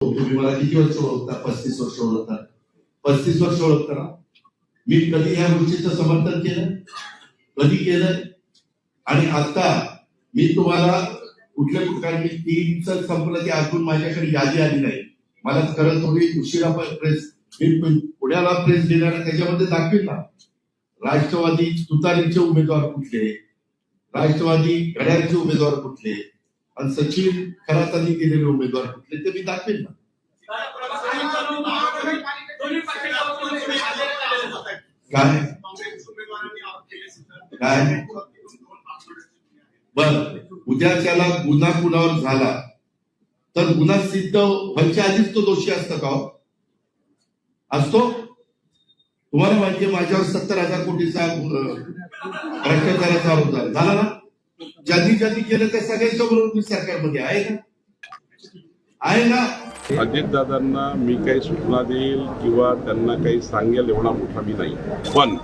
तुम्ही मला किती वर्ष ओळखता? पस्तीस वर्ष ओळखता. पस्तीस वर्ष ओळखता ना? मी कधी ह्या गोष्टीचं समर्थन केलं? कधी केलंय आणि आता मी तुम्हाला कुठल्या प्रकारची तीनच संपलं की अजून माझ्याकडे यादी आली नाही. मला खरं थोडी उशिरा प्रेस मी पुण्याला प्रेस देणार त्याच्यामध्ये दाखवेल ना. राष्ट्रवादी तुतारीचे उमेदवार कुठले? राष्ट्रवादी घड्याळचे उमेदवार कुठले? आणि सचिन खरातांनी केलेले उमेदवार कुठले ते मी दाखवेल ना. काय? काय? बर. उद्या त्याला गुन्हा कुणावर झाला तर गुन्हा सिद्ध व्हायच्या आधीच तो दोषी असतो का हो? असतो? तुम्हाला माहितीये माझ्यावर सत्तर हजार कोटीचा भ्रष्टाचाराचा आरोप झाला. झाला ना? ज्यांनी ज्यांनी केलं त्या सगळ्यांच्या बरोबर मी सरकारमध्ये आहे ना? आहे ना? अजितदादांना मी काही सूचना देईल किंवा त्यांना काही सांगेल एवढा मोठा मी नाही. पण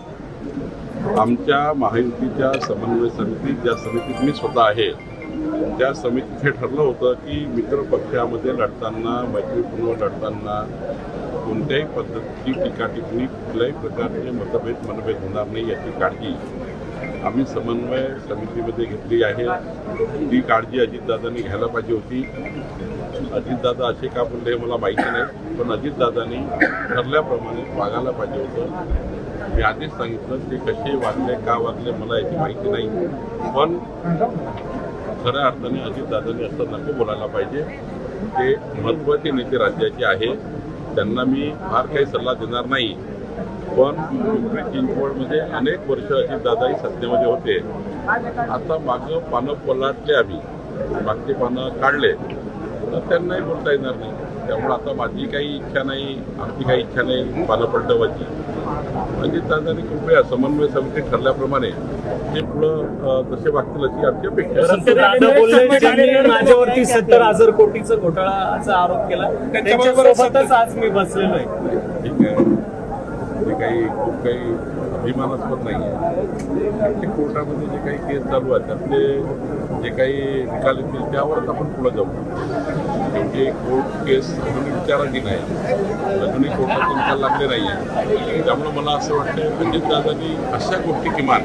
आमच्या महायुतीच्या समन्वय समितीत ज्या समितीत मी स्वतः आहे त्या समितीत हे ठरलं होतं की मित्र पक्षामध्ये लढताना मैत्रीपूर्ण लढताना कोणत्याही पद्धतीची टीका टिप्पणी कुठल्याही प्रकारचे मतभेद मनभेद होणार नाही याची काळजी आम्ही समन्वय समितीमध्ये घेतली आहे. ती काळजी अजितदादांनी घ्यायला पाहिजे होती. अजितदादा असे का बोलले हे मला माहिती नाही पण अजितदादांनी ठरल्याप्रमाणे वागायला पाहिजे होतं. मी आधीच सांगितलं ते कसे वागले का वागले मला याची माहिती नाही. पण खऱ्या अर्थाने अजितदादांनी असं नको बोलायला पाहिजे. ते महत्त्वाचे नेते राज्याचे आहे. त्यांना मी फार काही सल्ला देणार नाही. पण पिंपरी चिंचवडमध्ये अनेक वर्ष अजितदादाही सत्तेमध्ये होते. आता मागं पानं पलाटले आम्ही. मागचे पानं काढले. तर त्यांनाही बोलता येणार नाही. त्यामुळे आता माझी काही इच्छा नाही आमची काही इच्छा नाही पानं पलटवायची. अजितदादांनी कृपया समन्वय समिती ठरल्याप्रमाणे ते पुढं जसे वागतील अशी आमची अपेक्षा माझ्यावरती सत्तर हजार कोटीचा घोटाळाचा आरोप केला त्यांच्यासोबतच आज मी बसलेलो आहे. ठीक आहे. ते काही खूप काही अभिमानास्पद नाही आहे ते कोर्टामध्ये जे काही केस चालू आहे त्यातले जे काही निकाल येतील त्यावरच आपण पुढे जाऊ. म्हणजे कोर्ट केस अजूनही विचाराधीन आहे. अजूनही कोर्टाचे निकाल लागले नाही आहे त्यामुळे मला असं वाटतं अजितदादांनी अशा गोष्टी किमान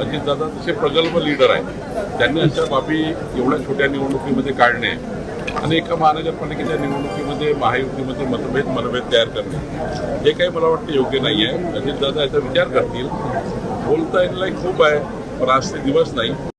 अजितदादा तसे प्रगल्भ लीडर आहे त्यांनी अशा बाबी एवढ्या छोट्या निवडणुकीमध्ये काढणे आणि एका महानगरपालिकेच्या निवडणुकीमध्ये महायुतीमध्ये मतभेद मनभेद तयार करणे. हे काही मला वाटतं योग्य नाही आहे अजितदादा याचा विचार करतील. बोलता येईल खूप आहे पण आज ते दिवस नाही.